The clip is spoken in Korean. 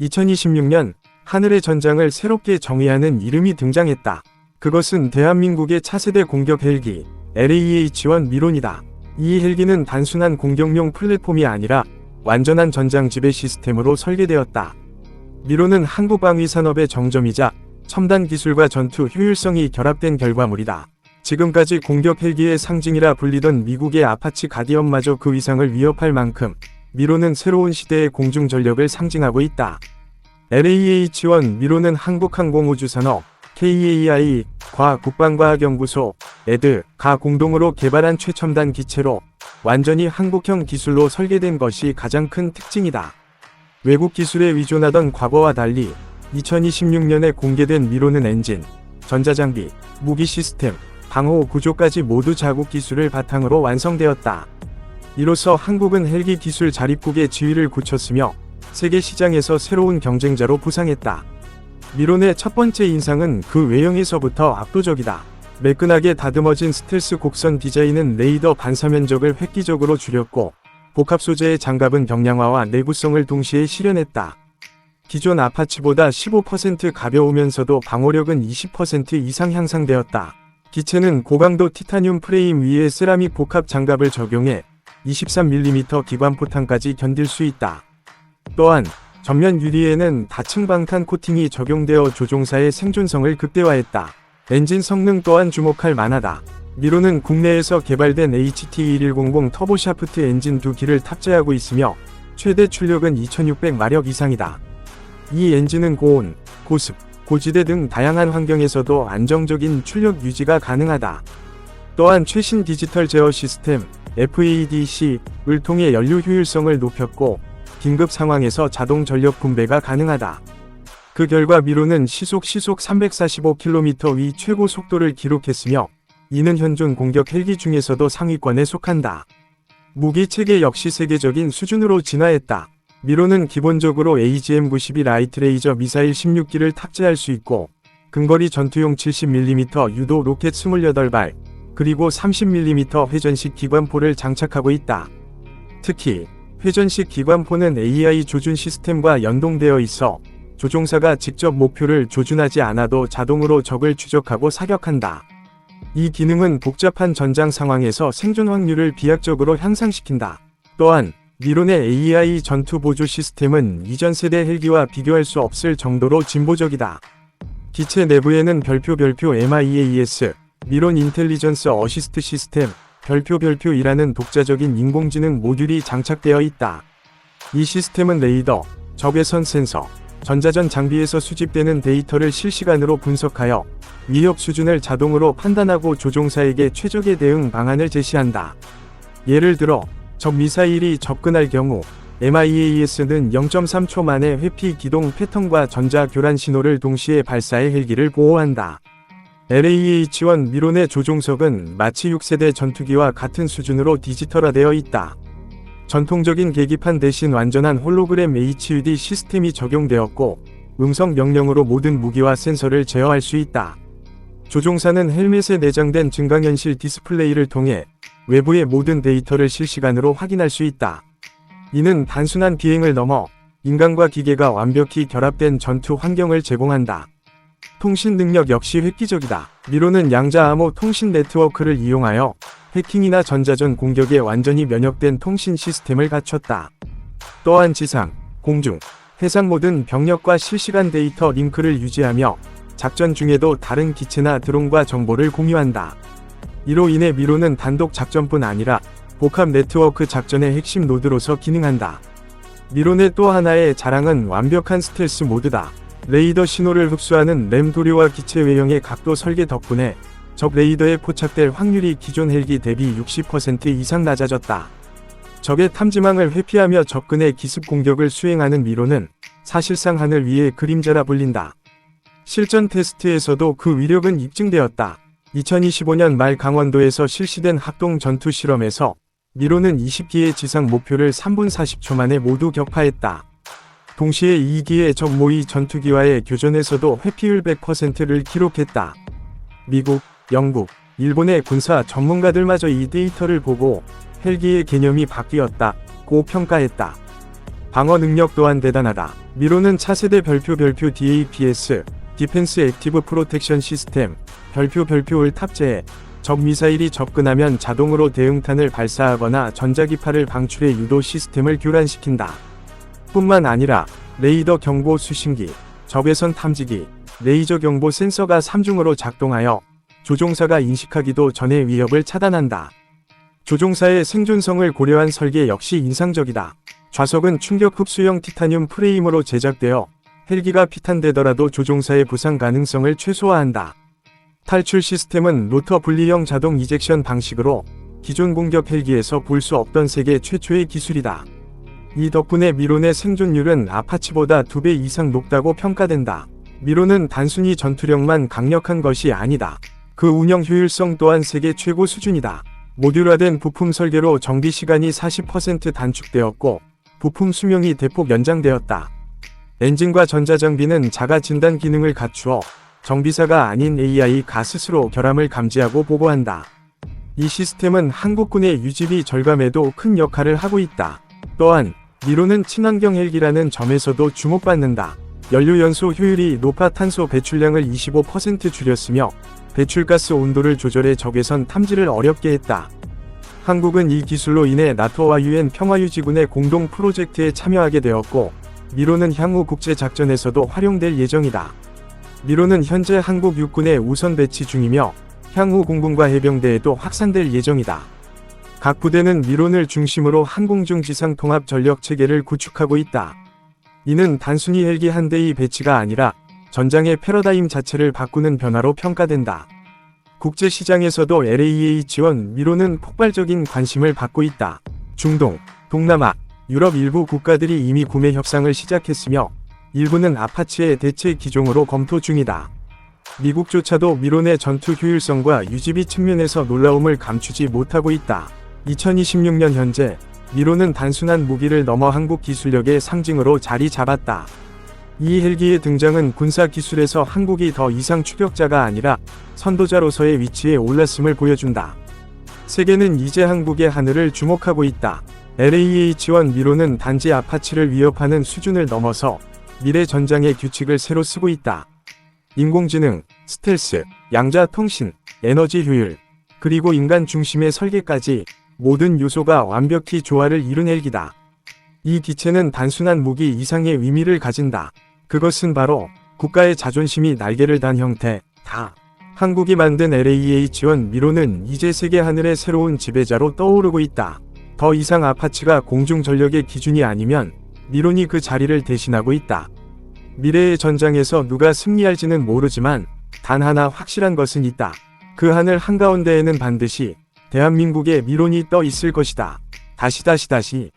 2026년 하늘의 전장을 새롭게 정의하는 이름이 등장했다. 그것은 대한민국의 차세대 공격 헬기 LAH-1 미론이다. 이 헬기는 단순한 공격용 플랫폼이 아니라 완전한 전장 지배 시스템으로 설계되었다. 미론은 한국 방위 산업의 정점이자 첨단 기술과 전투 효율성이 결합된 결과물이다. 지금까지 공격 헬기의 상징이라 불리던 미국의 아파치 가디언마저 그 위상을 위협할 만큼 미로는 새로운 시대의 공중 전력을 상징하고 있다. LAH-1 미로는 한국항공우주산업 KAI 과 국방과학연구소 에드 가 공동으로 개발한 최첨단 기체로 완전히 한국형 기술로 설계된 것이 가장 큰 특징이다. 외국 기술에 의존하던 과거와 달리 2026년에 공개된 미로는 엔진, 전자장비, 무기 시스템, 방호 구조까지 모두 자국 기술을 바탕으로 완성되었다. 이로써 한국은 헬기 기술 자립국의 지위를 굳혔으며 세계 시장에서 새로운 경쟁자로 부상했다. 미론의 첫 번째 인상은 그 외형에서부터 압도적이다. 매끈하게 다듬어진 스텔스 곡선 디자인은 레이더 반사 면적을 획기적으로 줄였고 복합 소재의 장갑은 경량화와 내구성을 동시에 실현했다. 기존 아파치보다 15% 가벼우면서도 방호력은 20% 이상 향상되었다. 기체는 고강도 티타늄 프레임 위에 세라믹 복합 장갑을 적용해 23mm 기관 포탄까지 견딜 수 있다. 또한 전면 유리에는 다층 방탄 코팅이 적용되어 조종사의 생존성을 극대화했다. 엔진 성능 또한 주목할 만하다. 미로는 국내에서 개발된 HT1100 터보샤프트 엔진 두 기를 탑재하고 있으며 최대 출력은 2600마력 이상이다. 이 엔진은 고온, 고습, 고지대 등 다양한 환경에서도 안정적인 출력 유지가 가능하다. 또한 최신 디지털 제어 시스템 FADC를 통해 연료 효율성을 높였고 긴급 상황에서 자동 전력 분배가 가능하다. 그 결과 미로는 시속 시속 345km 위 최고 속도를 기록했으며 이는 현존 공격 헬기 중에서도 상위권에 속한다. 무기 체계 역시 세계적인 수준으로 진화했다. 미로는 기본적으로 AGM-92 라이트 레이저 미사일 16기를 탑재할 수 있고 근거리 전투용 70mm 유도 로켓 28발 그리고 30mm 회전식 기관포를 장착하고 있다. 특히 회전식 기관포는 AI 조준 시스템과 연동되어 있어 조종사가 직접 목표를 조준하지 않아도 자동으로 적을 추적하고 사격한다. 이 기능은 복잡한 전장 상황에서 생존 확률을 비약적으로 향상시킨다. 또한 미론의 AI 전투 보조 시스템은 이전 세대 헬기와 비교할 수 없을 정도로 진보적이다. 기체 내부에는 별표 별표 MIAS, 미론 인텔리전스 어시스트 시스템, 별표 별표이라는 독자적인 인공지능 모듈이 장착되어 있다. 이 시스템은 레이더, 적외선 센서, 전자전 장비에서 수집되는 데이터를 실시간으로 분석하여 위협 수준을 자동으로 판단하고 조종사에게 최적의 대응 방안을 제시한다. 예를 들어, 적 미사일이 접근할 경우 MIAS는 0.3초 만에 회피 기동 패턴과 전자 교란 신호를 동시에 발사해 헬기를 보호한다. LAH-1 미론의 조종석은 마치 6세대 전투기와 같은 수준으로 디지털화되어 있다. 전통적인 계기판 대신 완전한 홀로그램 HUD 시스템이 적용되었고 음성 명령으로 모든 무기와 센서를 제어할 수 있다. 조종사는 헬멧에 내장된 증강현실 디스플레이를 통해 외부의 모든 데이터를 실시간으로 확인할 수 있다. 이는 단순한 비행을 넘어 인간과 기계가 완벽히 결합된 전투 환경을 제공한다. 통신 능력 역시 획기적이다. 미로는 양자 암호 통신 네트워크를 이용하여 해킹이나 전자전 공격에 완전히 면역된 통신 시스템을 갖췄다. 또한 지상, 공중, 해상 모든 병력과 실시간 데이터 링크를 유지하며 작전 중에도 다른 기체나 드론과 정보를 공유한다. 이로 인해 미로는 단독 작전뿐 아니라 복합 네트워크 작전의 핵심 노드로서 기능한다. 미론의 또 하나의 자랑은 완벽한 스텔스 모드다. 레이더 신호를 흡수하는 램 도료와 기체 외형의 각도 설계 덕분에 적 레이더에 포착될 확률이 기존 헬기 대비 60% 이상 낮아졌다. 적의 탐지망을 회피하며 접근해 기습 공격을 수행하는 미로는 사실상 하늘 위의 그림자라 불린다. 실전 테스트에서도 그 위력은 입증되었다. 2025년 말 강원도에서 실시된 합동 전투 실험에서 미로는 20기의 지상 목표를 3분 40초 만에 모두 격파했다. 동시에 2기의 적 모의 전투기와의 교전에서도 회피율 100%를 기록했다. 미국, 영국, 일본의 군사 전문가들마저 이 데이터를 보고 헬기의 개념이 바뀌었다. 고 평가했다. 방어 능력 또한 대단하다. 미로는 차세대 별표 별표 DAPS, 디펜스 액티브 프로텍션 시스템, 별표 별표를 탑재해 적 미사일이 접근하면 자동으로 대응탄을 발사하거나 전자기파를 방출해 유도 시스템을 교란시킨다. 뿐만 아니라 레이더 경보 수신기, 적외선 탐지기, 레이저 경보 센서가 3중으로 작동하여 조종사가 인식하기도 전에 위협을 차단한다. 조종사의 생존성을 고려한 설계 역시 인상적이다. 좌석은 충격 흡수형 티타늄 프레임으로 제작되어 헬기가 피탄되더라도 조종사의 부상 가능성을 최소화한다. 탈출 시스템은 로터 분리형 자동 이젝션 방식으로 기존 공격 헬기에서 볼 수 없던 세계 최초의 기술이다. 이 덕분에 미론의 생존율은 아파치보다 2배 이상 높다고 평가된다. 미론은 단순히 전투력만 강력한 것이 아니다. 그 운영 효율성 또한 세계 최고 수준이다. 모듈화된 부품 설계로 정비 시간이 40% 단축되었고 부품 수명이 대폭 연장되었다. 엔진과 전자장비는 자가 진단 기능을 갖추어 정비사가 아닌 AI가 스스로 결함을 감지하고 보고한다. 이 시스템은 한국군의 유지비 절감에도 큰 역할을 하고 있다. 또한 미로는 친환경 헬기라는 점에서도 주목받는다. 연료 연소 효율이 높아 탄소 배출량을 25% 줄였으며 배출가스 온도를 조절해 적외선 탐지를 어렵게 했다. 한국은 이 기술로 인해 나토와 유엔 평화유지군의 공동 프로젝트에 참여하게 되었고 미로는 향후 국제 작전에서도 활용될 예정이다. 미로는 현재 한국 육군에 우선 배치 중이며 향후 공군과 해병대에도 확산될 예정이다. 각 부대는 미론을 중심으로 항공중 지상 통합 전력 체계를 구축하고 있다. 이는 단순히 헬기 한 대의 배치가 아니라 전장의 패러다임 자체를 바꾸는 변화로 평가된다. 국제 시장에서도 LAA 지원 미로는 폭발적인 관심을 받고 있다. 중동, 동남아, 유럽 일부 국가들이 이미 구매 협상을 시작했으며 일부는 아파치의 대체 기종으로 검토 중이다. 미국조차도 미론의 전투 효율성과 유지비 측면에서 놀라움을 감추지 못하고 있다. 2026년 현재 미로는 단순한 무기를 넘어 한국 기술력의 상징으로 자리 잡았다. 이 헬기의 등장은 군사 기술에서 한국이 더 이상 추격자가 아니라 선도자로서의 위치에 올랐음을 보여준다. 세계는 이제 한국의 하늘을 주목하고 있다. LAH-1 미로는 단지 아파치를 위협하는 수준을 넘어서 미래 전장의 규칙을 새로 쓰고 있다. 인공지능, 스텔스, 양자 통신, 에너지 효율, 그리고 인간 중심의 설계까지 모든 요소가 완벽히 조화를 이룬 헬기다. 이 기체는 단순한 무기 이상의 의미를 가진다. 그것은 바로 국가의 자존심이 날개를 단 형태, 다. 한국이 만든 LAH-1 미로는 이제 세계 하늘의 새로운 지배자로 떠오르고 있다. 더 이상 아파치가 공중 전력의 기준이 아니면 미론이 그 자리를 대신하고 있다. 미래의 전장에서 누가 승리할지는 모르지만 단 하나 확실한 것은 있다. 그 하늘 한가운데에는 반드시 대한민국의 미론이 떠 있을 것이다. 다시 다시 다시